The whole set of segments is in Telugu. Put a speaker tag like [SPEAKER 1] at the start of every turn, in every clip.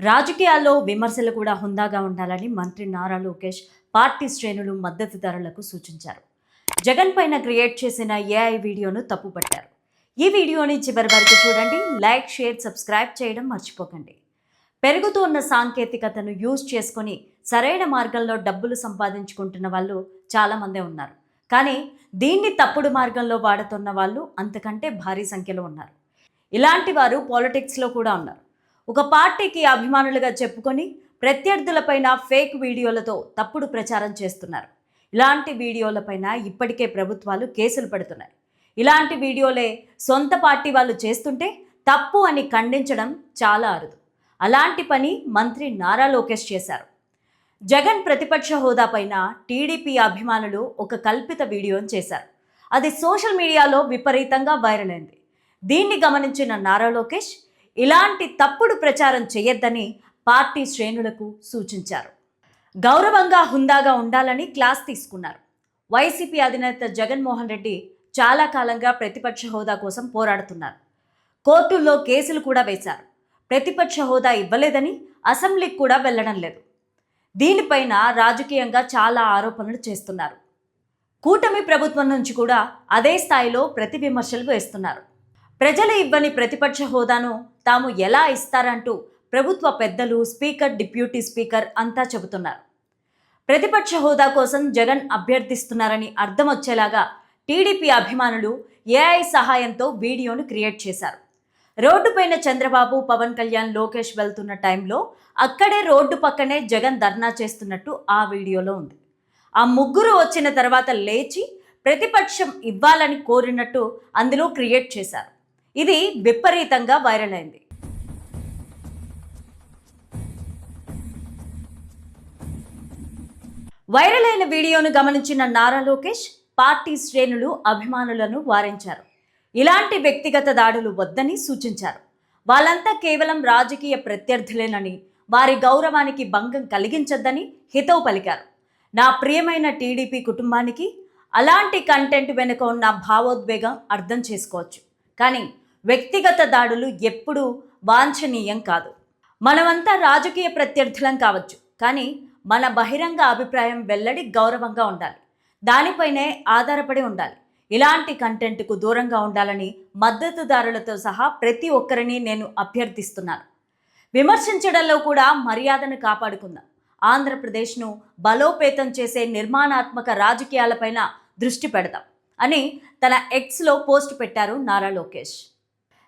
[SPEAKER 1] రాజకీయాల్లో విమర్శలు కూడా హుందాగా ఉండాలని మంత్రి నారా లోకేష్ పార్టీ శ్రేణులు మద్దతుదారులకు సూచించారు. జగన్ పైన క్రియేట్ చేసిన ఏఐ వీడియోను తప్పుపట్టారు. ఈ వీడియోని చివరి వరకు చూడండి. లైక్ షేర్ సబ్స్క్రైబ్ చేయడం మర్చిపోకండి. పెరుగుతున్న సాంకేతికతను యూజ్ చేసుకొని సరైన మార్గంలో డబ్బులు సంపాదించుకుంటున్న వాళ్ళు చాలామందే ఉన్నారు. కానీ దీన్ని తప్పుడు మార్గంలో వాడుతున్న వాళ్ళు అంతకంటే భారీ సంఖ్యలో ఉన్నారు. ఇలాంటి వారు పాలిటిక్స్లో కూడా ఉన్నారు. ఒక పార్టీకి అభిమానులుగా చెప్పుకొని ప్రత్యర్థులపైన ఫేక్ వీడియోలతో తప్పుడు ప్రచారం చేస్తున్నారు. ఇలాంటి వీడియోలపైన ఇప్పటికే ప్రభుత్వాలు కేసులు పెడుతున్నాయి. ఇలాంటి వీడియోలే సొంత పార్టీ వాళ్ళు చేస్తుంటే తప్పు అని ఖండించడం చాలా అరుదు. అలాంటి పని మంత్రి నారా లోకేష్ చేశారు. జగన్ ప్రతిపక్ష హోదా పైన టీడీపీ అభిమానులు ఒక కల్పిత వీడియోను చేశారు. అది సోషల్ మీడియాలో విపరీతంగా వైరల్ అయింది. దీన్ని గమనించిన నారా లోకేష్ ఇలాంటి తప్పుడు ప్రచారం చేయొద్దని పార్టీ శ్రేణులకు సూచించారు. గౌరవంగా హుందాగా ఉండాలని క్లాస్ తీసుకున్నారు. వైసీపీ అధినేత జగన్మోహన్ రెడ్డి చాలా కాలంగా ప్రతిపక్ష హోదా కోసం పోరాడుతున్నారు. కోర్టుల్లో కేసులు కూడా వేశారు. ప్రతిపక్ష హోదా ఇవ్వలేదని అసెంబ్లీకి కూడా వెళ్ళడం లేదు. దీనిపైన రాజకీయంగా చాలా ఆరోపణలు చేస్తున్నారు. కూటమి ప్రభుత్వం నుంచి కూడా అదే స్థాయిలో ప్రతి విమర్శలు వేస్తున్నారు. ప్రజలు ఇవ్వని ప్రతిపక్ష హోదాను తాము ఎలా ఇస్తారంటూ ప్రభుత్వ పెద్దలు స్పీకర్ డిప్యూటీ స్పీకర్ అంతా చెబుతున్నారు. ప్రతిపక్ష హోదా కోసం జగన్ అభ్యర్థిస్తున్నారని అర్థం వచ్చేలాగా టీడీపీ అభిమానులు ఏఐ సహాయంతో వీడియోను క్రియేట్ చేశారు. రోడ్డుపైన చంద్రబాబు పవన్ కళ్యాణ్ లోకేష్ వెళ్తున్న టైంలో అక్కడే రోడ్డు పక్కనే జగన్ ధర్నా చేస్తున్నట్టు ఆ వీడియోలో ఉంది. ఆ ముగ్గురు వచ్చిన తర్వాత లేచి ప్రతిపక్షం ఇవ్వాలని కోరినట్టు అందులో క్రియేట్ చేశారు. ఇది విపరీతంగా వైరల్ అయింది. వైరల్ అయిన వీడియోను గమనించిన నారా లోకేష్ పార్టీ శ్రేణులు అభిమానులను వారించారు. ఇలాంటి వ్యక్తిగత దాడులు వద్దని సూచించారు. వాళ్ళంతా కేవలం రాజకీయ ప్రత్యర్థులేనని వారి గౌరవానికి భంగం కలిగించొద్దని హితవు పలికారు. నా ప్రియమైన టీడీపీ కుటుంబానికి అలాంటి కంటెంట్ వెనుక ఉన్న భావోద్వేగం అర్థం చేసుకోవచ్చు. కానీ వ్యక్తిగత దాడులు ఎప్పుడూ వాంఛనీయం కాదు. మనమంతా రాజకీయ ప్రత్యర్థులం కావచ్చు కానీ మన బహిరంగ అభిప్రాయం వెల్లడి గౌరవంగా ఉండాలి. దానిపైనే ఆధారపడి ఉండాలి. ఇలాంటి కంటెంట్కు దూరంగా ఉండాలని మద్దతుదారులతో సహా ప్రతి ఒక్కరిని నేను అభ్యర్థిస్తున్నాను. విమర్శించడంలో కూడా మర్యాదను కాపాడుకుందాం. ఆంధ్రప్రదేశ్ను బలోపేతం చేసే నిర్మాణాత్మక రాజకీయాలపైన దృష్టి పెడదాం అని తన ఎక్స్లో పోస్ట్ పెట్టారు నారా లోకేష్.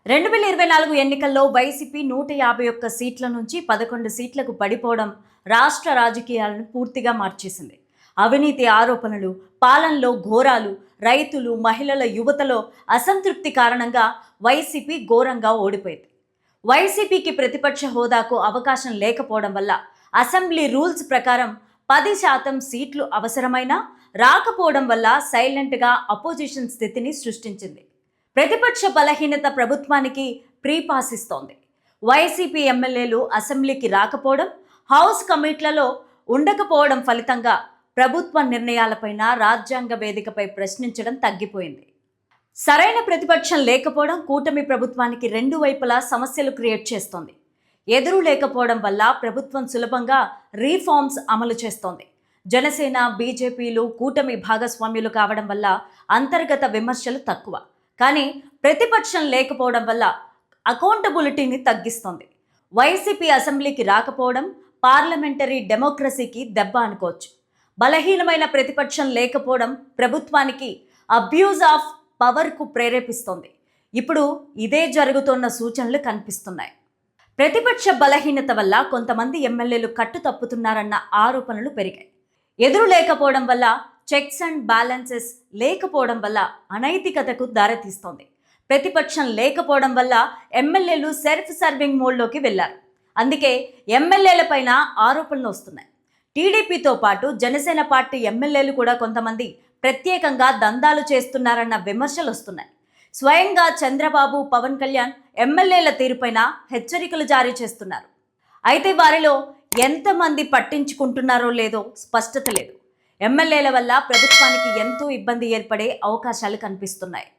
[SPEAKER 1] రెండు వేల ఇరవై నాలుగు ఎన్నికల్లో వైసీపీ నూట యాభై ఒక్క సీట్ల నుంచి పదకొండు సీట్లకు పడిపోవడం రాష్ట్ర రాజకీయాలను పూర్తిగా మార్చేసింది. అవినీతి ఆరోపణలు పాలనలో ఘోరాలు రైతులు మహిళల యువతలో అసంతృప్తి కారణంగా వైసీపీ ఘోరంగా ఓడిపోయింది. వైసీపీకి ప్రతిపక్ష హోదాకు అవకాశం లేకపోవడం వల్ల అసెంబ్లీ రూల్స్ ప్రకారం పది శాతం సీట్లు అవసరమైనా రాకపోవడం వల్ల సైలెంట్గా అపోజిషన్ స్థితిని సృష్టించింది. ప్రతిపక్ష బలహీనత ప్రభుత్వానికి ప్రీపాస్ ఇస్తోంది వైసీపీ ఎమ్మెల్యేలు అసెంబ్లీకి రాకపోవడం హౌస్ కమిట్లలో ఉండకపోవడం ఫలితంగా ప్రభుత్వ నిర్ణయాలపైన రాజ్యాంగ వేదికపై ప్రశ్నించడం తగ్గిపోయింది. సరైన ప్రతిపక్షం లేకపోవడం కూటమి ప్రభుత్వానికి రెండు వైపులా సమస్యలు క్రియేట్ చేస్తోంది. ఎదురు లేకపోవడం వల్ల ప్రభుత్వం సులభంగా రీఫార్మ్స్ అమలు చేస్తోంది. జనసేన బీజేపీలు కూటమి భాగస్వామ్యులు కావడం వల్ల అంతర్గత విమర్శలు తక్కువ. కానీ ప్రతిపక్షం లేకపోవడం వల్ల అకౌంటబిలిటీని తగ్గిస్తుంది. వైసీపీ అసెంబ్లీకి రాకపోవడం పార్లమెంటరీ డెమోక్రసీకి దెబ్బ అనుకోవచ్చు. బలహీనమైన ప్రతిపక్షం లేకపోవడం ప్రభుత్వానికి అబ్యూజ్ ఆఫ్ పవర్కు ప్రేరేపిస్తోంది. ఇప్పుడు ఇదే జరుగుతున్న సూచనలు కనిపిస్తున్నాయి. ప్రతిపక్ష బలహీనత వల్ల కొంతమంది ఎమ్మెల్యేలు కట్టు తప్పుతున్నారన్న ఆరోపణలు పెరిగాయి. ఎదురు లేకపోవడం వల్ల చెక్స్ అండ్ బ్యాలెన్సెస్ లేకపోవడం వల్ల అనైతికతకు దారితీస్తోంది. ప్రతిపక్షం లేకపోవడం వల్ల ఎమ్మెల్యేలు సెల్ఫ్ సర్వింగ్ మోడ్లోకి వెళ్ళారు అందుకే ఎమ్మెల్యేలపైన ఆరోపణలు వస్తున్నాయి. టీడీపీతో పాటు జనసేన పార్టీ ఎమ్మెల్యేలు కూడా కొంతమంది ప్రత్యేకంగా దందాలు చేస్తున్నారన్న విమర్శలు వస్తున్నాయి. స్వయంగా చంద్రబాబు పవన్ కళ్యాణ్ ఎమ్మెల్యేల తీరుపైన హెచ్చరికలు జారీ చేస్తున్నారు. అయితే వారిలో ఎంతమంది పట్టించుకుంటున్నారో లేదో స్పష్టత లేదు. ఎమ్మెల్యేల వల్ల ప్రభుత్వానికి ఎంతో ఇబ్బంది ఏర్పడే అవకాశాలు కనిపిస్తున్నాయి.